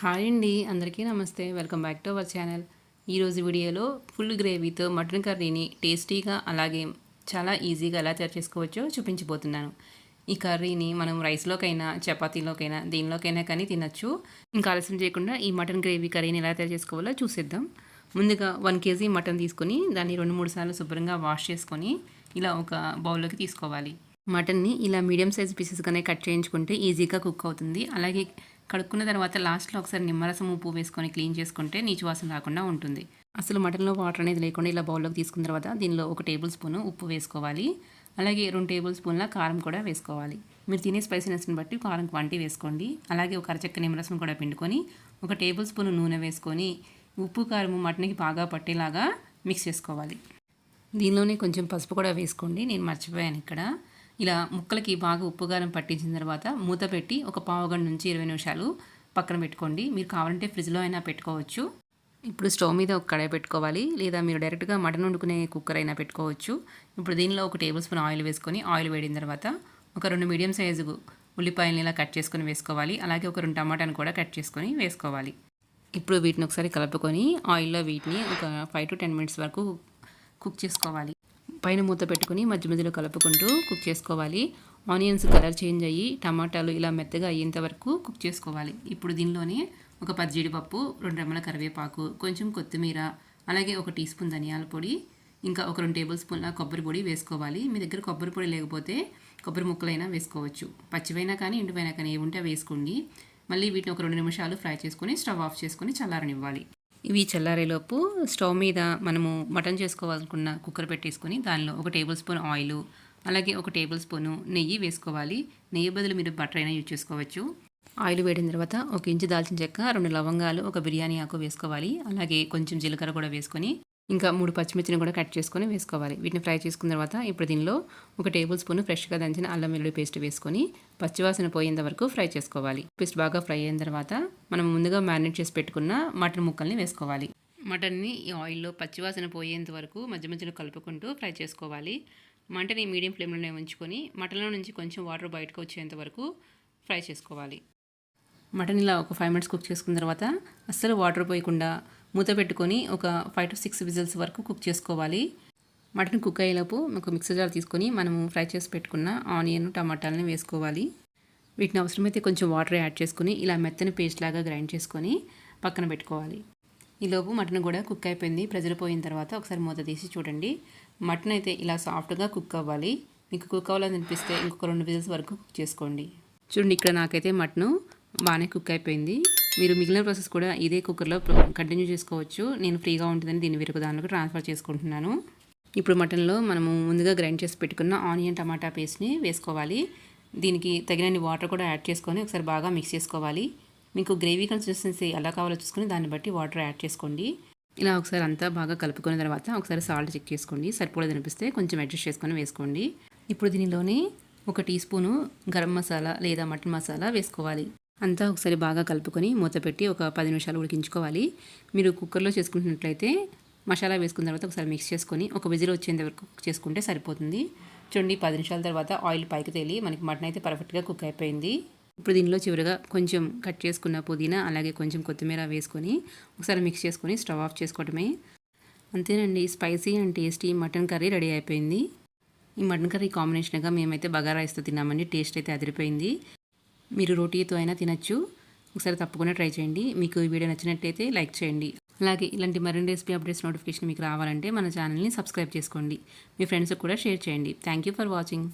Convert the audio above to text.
Hi అండి అందరికీ నమస్తే. Welcome back to our channel. ఈరోజు వీడియోలో ఫుల్ గ్రేవీతో మటన్ కర్రీని టేస్టీగా అలాగే చాలా ఈజీగా ఎలా తయారు చేసుకోవచ్చో చూపించబోతున్నాను. ఈ కర్రీని మనం రైస్లోకైనా చపాతీలోకైనా దేనిలోకైనా కానీ తినచ్చు. ఇంకా ఆలస్యం చేయకుండా ఈ మటన్ గ్రేవీ కర్రీని ఎలా తయారు చేసుకోవాలో చూసేద్దాం. ముందుగా వన్ కేజీ మటన్ తీసుకొని దాన్ని రెండు మూడు సార్లు శుభ్రంగా వాష్ చేసుకొని ఇలా ఒక బౌల్లోకి తీసుకోవాలి. మటన్ని ఇలా మీడియం సైజ్ పీసెస్గానే కట్ చేయించుకుంటే ఈజీగా కుక్ అవుతుంది. అలాగే కడుక్కున్న తర్వాత లాస్ట్లో ఒకసారి నిమ్మరసం ఉప్పు వేసుకొని క్లీన్ చేసుకుంటే నీచు వాసన రాకుండా ఉంటుంది. అసలు మటన్లో వాటర్ అనేది లేకుండా ఇలా బౌల్లోకి తీసుకున్న తర్వాత దీనిలో ఒక టేబుల్ స్పూన్ ఉప్పు వేసుకోవాలి. అలాగే రెండు టేబుల్ స్పూన్ల కారం కూడా వేసుకోవాలి. మీరు తినే స్పైసీనెస్ని బట్టి కారం క్వాంటిటీ వేసుకోండి. అలాగే ఒక అరచక్క నిమ్మరసం కూడా పిండుకొని ఒక టేబుల్ స్పూన్ నూనె వేసుకొని ఉప్పు కారం మటన్కి బాగా పట్టేలాగా మిక్స్ చేసుకోవాలి. దీనిలోనే కొంచెం పసుపు కూడా వేసుకోండి. నేను మర్చిపోయాను ఇక్కడ. ఇలా ముక్కలకి బాగా ఉప్పు కారం పట్టించిన తర్వాత మూత పెట్టి ఒక పావుగంట నుంచి ఇరవై నిమిషాలు పక్కన పెట్టుకోండి. మీరు కావాలంటే ఫ్రిడ్జ్లో అయినా పెట్టుకోవచ్చు. ఇప్పుడు స్టవ్ మీద ఒక కడాయి పెట్టుకోవాలి. లేదా మీరు డైరెక్ట్గా మటన్ వండుకునే కుక్కర్ అయినా పెట్టుకోవచ్చు. ఇప్పుడు దీనిలో ఒక టేబుల్ స్పూన్ ఆయిల్ వేసుకొని ఆయిల్ వేడిన తర్వాత ఒక రెండు మీడియం సైజు ఉల్లిపాయలని ఇలా కట్ చేసుకొని వేసుకోవాలి. అలాగే ఒక రెండు టమాటాను కూడా కట్ చేసుకొని వేసుకోవాలి. ఇప్పుడు వీటిని ఒకసారి కలుపుకొని ఆయిల్లో వీటిని ఒక ఫైవ్ టు టెన్ మినిట్స్ వరకు కుక్ చేసుకోవాలి. పైన మూత పెట్టుకుని మధ్య మధ్యలో కలుపుకుంటూ కుక్ చేసుకోవాలి. ఆనియన్స్ కలర్ చేంజ్ అయ్యి టమాటాలు ఇలా మెత్తగా అయ్యేంత వరకు కుక్ చేసుకోవాలి. ఇప్పుడు దీనిలోనే ఒక పది జీడిపప్పు రెండు రెమ్మల కరివేపాకు కొంచెం కొత్తిమీర అలాగే ఒక టీ స్పూన్ ధనియాల పొడి ఇంకా ఒక రెండు టేబుల్ స్పూన్ల కొబ్బరి పొడి వేసుకోవాలి. మీ దగ్గర కొబ్బరి పొడి లేకపోతే కొబ్బరి ముక్కలైనా వేసుకోవచ్చు. పచ్చివైనా కానీ ఎండిపోయినా కానీ ఏముంటే వేసుకోండి. మళ్ళీ వీటిని ఒక రెండు నిమిషాలు ఫ్రై చేసుకొని స్టవ్ ఆఫ్ చేసుకొని చల్లారనివ్వాలి. ఇవి చల్లారేలోపు స్టవ్ మీద మనము మటన్ చేసుకోవాలనుకున్న కుక్కర్ పెట్టేసుకొని దానిలో ఒక టేబుల్ స్పూన్ ఆయిల్ అలాగే ఒక టేబుల్ స్పూను నెయ్యి వేసుకోవాలి. నెయ్యి బదులు మీరు బటర్ అయినా యూజ్ చేసుకోవచ్చు. ఆయిల్ వేడిన తర్వాత ఒక ఇంచు దాల్చిన చెక్క రెండు లవంగాలు ఒక బిర్యానీ ఆకు వేసుకోవాలి. అలాగే కొంచెం జీలకర్ర కూడా వేసుకొని ఇంకా మూడు పచ్చిమిర్చిని కూడా కట్ చేసుకొని వేసుకోవాలి. వీటిని ఫ్రై చేసుకున్న తర్వాత ఇప్పుడు దీనిలో ఒక టేబుల్ స్పూన్ ఫ్రెష్గా దంచిన అల్లం వెల్లుల్లి పేస్ట్ వేసుకొని పచ్చివాసన పోయేంత వరకు ఫ్రై చేసుకోవాలి. పేస్ట్ బాగా ఫ్రై అయిన తర్వాత మనం ముందుగా మ్యారినేట్ చేసి పెట్టుకున్న మటన్ ముక్కల్ని వేసుకోవాలి. మటన్ని ఈ ఆయిల్లో పచ్చివాసన పోయేంత వరకు మధ్య మధ్యలో కలుపుకుంటూ ఫ్రై చేసుకోవాలి. మంటని మీడియం ఫ్లేమ్లోనే ఉంచుకొని మటన్లో నుంచి కొంచెం వాటర్ బయటకు వచ్చేంత వరకు ఫ్రై చేసుకోవాలి. మటన్ ఇలా ఒక ఫైవ్ మినిట్స్ కుక్ చేసుకున్న తర్వాత అస్సలు వాటర్ పోయకుండా మూత పెట్టుకొని ఒక ఫైవ్ టు సిక్స్ విజిల్స్ వరకు కుక్ చేసుకోవాలి. మటన్ కుక్ అయ్యేలోపు ఒక మిక్సర్ జార్ తీసుకొని మనము ఫ్రై చేసి పెట్టుకున్న ఆనియన్ టమాటాలని వేసుకోవాలి. వీటిని అవసరమైతే కొంచెం వాటర్ యాడ్ చేసుకుని ఇలా మెత్తని పేస్ట్ లాగా గ్రైండ్ చేసుకొని పక్కన పెట్టుకోవాలి. ఈలోపు మటన్ కూడా కుక్ అయిపోయింది. ప్రెజర్ పోయిన తర్వాత ఒకసారి మూత తీసి చూడండి. మటన్ అయితే ఇలా సాఫ్ట్గా కుక్ అవ్వాలి. మీకు కుక్ అవ్వాలని అనిపిస్తే ఇంకొక రెండు విజిల్స్ వరకు కుక్ చేసుకోండి. చూడండి ఇక్కడ నాకైతే మటను బాగానే కుక్ అయిపోయింది. మీరు మిగిలిన ప్రాసెస్ కూడా ఇదే కుక్కర్లో కంటిన్యూ చేసుకోవచ్చు. నేను ఫ్రీగా ఉంటుందని దీన్ని వేరొక దానిలోకి ట్రాన్స్ఫర్ చేసుకుంటున్నాను. ఇప్పుడు మటన్లో మనము ముందుగా గ్రైండ్ చేసి పెట్టుకున్న ఆనియన్ టమాటా పేస్ట్ని వేసుకోవాలి. దీనికి తగినన్ని వాటర్ కూడా యాడ్ చేసుకొని ఒకసారి బాగా మిక్స్ చేసుకోవాలి. మీకు గ్రేవీ కన్సిస్టెన్సీ ఎలా కావాలో చూసుకొని దాన్ని బట్టి వాటర్ యాడ్ చేసుకోండి. ఇలా ఒకసారి అంతా బాగా కలుపుకున్న తర్వాత ఒకసారి సాల్ట్ చెక్ చేసుకోండి. సరిపోలేదు అనిపిస్తే కొంచెం అడ్జస్ట్ చేసుకొని వేసుకోండి. ఇప్పుడు దీనిలోనే ఒక టీ స్పూను గరం మసాలా లేదా మటన్ మసాలా వేసుకోవాలి. అంతా ఒకసారి బాగా కలుపుకొని మూత పెట్టి ఒక పది నిమిషాలు ఉడికించుకోవాలి. మీరు కుక్కర్లో చేసుకుంటున్నట్లయితే మసాలా వేసుకున్న తర్వాత ఒకసారి మిక్స్ చేసుకొని ఒక విజిల్ వచ్చేంత వరకు కుక్ చేసుకుంటే సరిపోతుంది. చూడండి పది నిమిషాల తర్వాత ఆయిల్ పైకి తేలి మనకి మటన్ అయితే పర్ఫెక్ట్గా కుక్ అయిపోయింది. ఇప్పుడు దీనిలో చివరిగా కొంచెం కట్ చేసుకున్న పుదీనా అలాగే కొంచెం కొత్తిమీర వేసుకొని ఒకసారి మిక్స్ చేసుకొని స్టవ్ ఆఫ్ చేసుకోవటమే అంతేనండి spicy and tasty mutton curry ready అయిపోయింది. ఈ మటన్ కర్రీ కాంబినేషన్గా మేమైతే బగారా రైస్తో తిన్నామండి టేస్ట్ అయితే అదిరిపోయింది. మీరు రోటీతో అయినా తినచ్చు. ఒకసారి తప్పకుండా ట్రై చేయండి. మీకు ఈ వీడియో నచ్చినట్టయితే లైక్ చేయండి. అలాగే ఇలాంటి మరిన్ని రెసిపీ అప్డేట్స్ నోటిఫికేషన్ మీకు రావాలంటే మన ఛానల్ని సబ్స్క్రైబ్ చేసుకోండి. మీ ఫ్రెండ్స్కి కూడా షేర్ చేయండి. Thank you for watching.